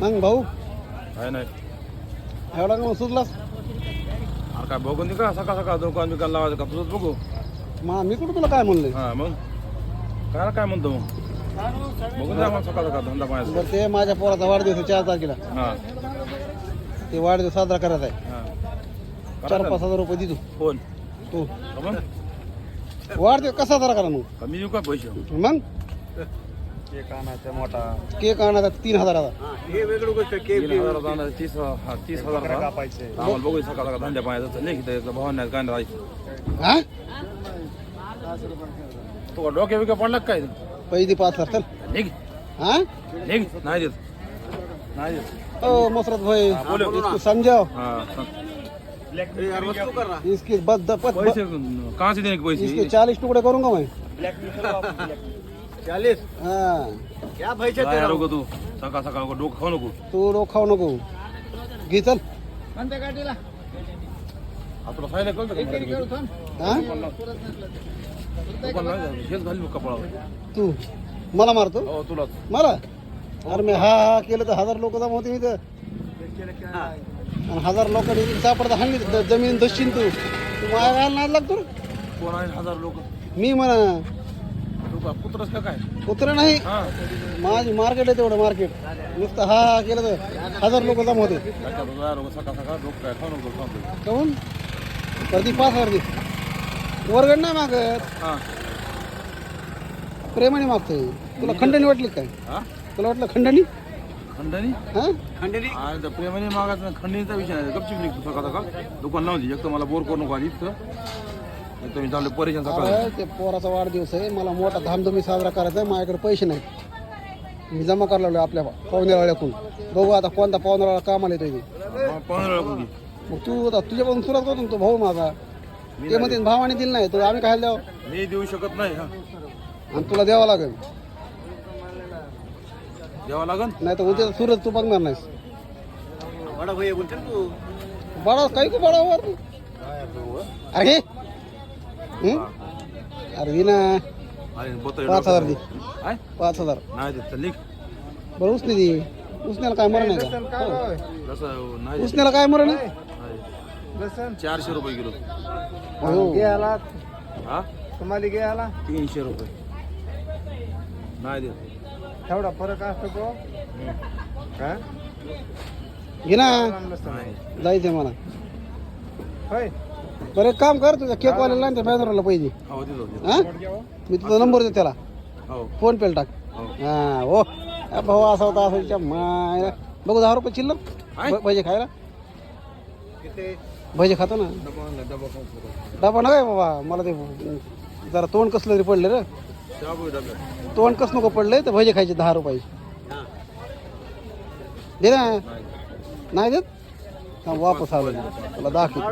मग भाऊ? काय नाही. एवढा का मग सुचलास अरे काय बघून का? सकाळ सकाळ दुकान बिकान लावायचं का? तुझंच बघू. मा मी कुठं तुला काय म्हणले? हा मग? काय काय म्हणतो मग? बघून द्या मग सकाळ सकाळ धंदा पाहायचा. बरं ते माझ्या पोराचा वाढदिवस आहे चार तारखेला. हा. ते वाढदिवस साजरा करायचा आहे. हा. चार पाच हजार रुपये दे तू. फोन तू. मग? वाढदिवस कसा साजरा करा मग? कमी देऊ का पैसे? मग? केक आणायचा मोठा. केक आणायचा तीन हजाराचा. हे वेगळी गोष्ट तीन हजाराचा आणायचा तीस हा तीस हजार आम्हाला बघू सकाळ सकाळ धंदा पाहायचा नाही की भाव नाही काय नाही हा? तू डोक्या बिक्या पडला काय? पैसे पाच हजार चल. निघ हा? निघ नाही देत. नाही देत. ओ मसरत भाई. इसको हा रहा इसकी बद पैसे कहाँ से देने के इसके पैसे चालीस टुकड़े करूंगा मैं. चालीस? हाँ. क्या पैसे काय दे रहा. नको तू. सकाळ सकाळ डोकं खाऊ नको. तू रोख खाऊ नको. घे चल. आता तुला खायला कळतं का मराठी? हा? दुकान नाही जायचं. हेच घाल मग कपाळावर. तू. मला मारतो? हो तुलाच. मला? अरे मी हा हा केलं तर हजार लोक जमा होते इथं. आणि हजार लोकांनी सापडता हाणली जमीन दशीन तू. तू माया घायला नाही लागतो रे. कोण आहे हजार लोक? मी म्हणा. का पुत्रच का काय? कुत्र नाही. हा. माझी मार्केट आहे तेवढं मार्केट नुसतं हा हा केलं तर हजार लोक जमा होते. काय सकाळ सकाळ डोकं काय? खाऊ नको सांगतो काहून करती पाच हजार दे. वरगड नाही मागत. हा. प्रेमाने मागतोय. तुला खंडणी वाटली काय? हा? तुला वाटलं खंडणी? खंडणी? हा? खंडणी? आणि त्या प्रेमाने मागायचं खंडणीचा विषय नाही गपचिप निघतो सकाळ सकाळ. दुकान लावून दे. एक तर मला बोर करू नको आधी इथं तर परेशान सकाळ अरे ते पोराचा वाढदिवस आहे. मला मोठा धामधुमी साजरा करायचा आहे. माझ्याकडे पैसे नाहीत. मी जमा करायला लागलो आपल्या पाहुण्यावाड्याकडून बघू आता कोणता पाहुण्यावाडा कामाला येतोय ते. पंधरा मग तू आता तुझ्यापासून सुरुवात करतो ना तो भाऊ माझा. ते म्हणते भावाने दिलं नाही तर आम्ही खायला द्यावं मी देऊ शकत नाही हा. आणि तुला द्यावं लागेल. द्यावं लागन? नाही तर उद्या सूरज तू बघणार नाहीस. बडा भैया बोलते ना तू? बडा काही को बडा वर? अरे? अरे दे ना पाच हजार दे पाच हजार नाही बरं उसने दे उसण्याला काय मरण आहे का. कसं नाही देत. उसण्याला काय मरण आहे. चारशे रुपये किलो हो. हा तुम्हाला गे आला तीनशे रुपये नाही देत तेवढा फरक असतो तो हा घे ना नाही जायचंय मला होय बरं एक काम कर तुझ्या केक वाल्याला त्या बॅनरला पाहिजे हो देतो देतो. हा? मी तुझा नंबर देतो त्याला. हो. फोन पेला टाक. हो. हा ओ अ, भाऊ असा होता असा मायला बघू दहा रुपये चिल्लर? भ- भजे खायला. भजे खातो ना. डबा नका बाबा मला ते जरा तोंड कसलं तरी पडले रे. तोंड कस नको पडले तर भजे खायचे दहा रुपये. दे ना. नाही देत? ನಾವು ವಾಪಸ್ ಆಗೋದು ಅಲ್ಲ ದಾಖಲೆ